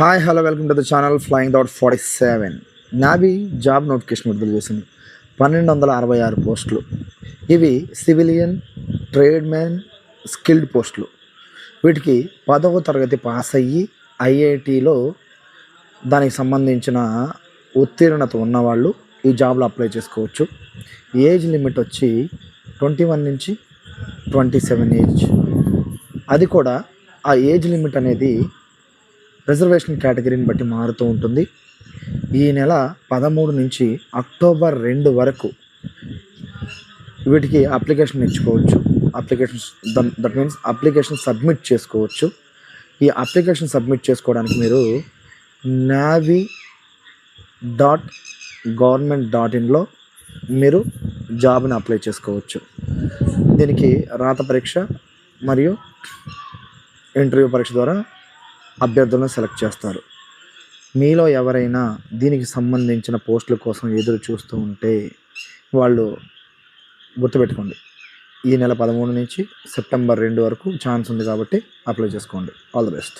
Hi hello welcome to the channel flying doubt forty seven నాబీ job notification విడుదల చేసింది. పన్నెండు వందల అరవై ఆరు పోస్టులు. ఇవి సివిలియన్ ట్రేడ్ మ్యాన్ స్కిల్డ్ పోస్టులు. వీటికి పదవ తరగతి పాస్ అయ్యి ఐఐటిలో దానికి సంబంధించిన ఉత్తీర్ణత ఉన్నవాళ్ళు ఈ జాబ్లో అప్లై చేసుకోవచ్చు. ఏజ్ లిమిట్ వచ్చి ట్వంటీ వన్ నుంచి ట్వంటీ సెవెన్ ఏజ్. అది కూడా ఆ ఏజ్ లిమిట్ అనేది రిజర్వేషన్ కేటగిరీని బట్టి మారుతూ ఉంటుంది. ఈ నెల పదమూడు నుంచి అక్టోబర్ రెండు వరకు వీటికి అప్లికేషన్ ఇచ్చుకోవచ్చు. Application that means application submit చేసుకోవచ్చు. ఈ అప్లికేషన్ సబ్మిట్ చేసుకోవడానికి మీరు నావీ డాట్ గవర్నమెంట్ డాట్ ఇన్లో మీరు జాబ్ని అప్లై చేసుకోవచ్చు. దీనికి రాత పరీక్ష మరియు ఇంటర్వ్యూ పరీక్ష ద్వారా అభ్యర్థులను సెలెక్ట్ చేస్తారు. మీలో ఎవరైనా దీనికి సంబంధించిన పోస్టుల కోసం ఎదురు చూస్తూ ఉంటే వాళ్ళు గుర్తుపెట్టుకోండి. ఈ నెల పదమూడు నుంచి సెప్టెంబర్ రెండు వరకు ఛాన్స్ ఉంది కాబట్టి అప్లై చేసుకోండి. All the best.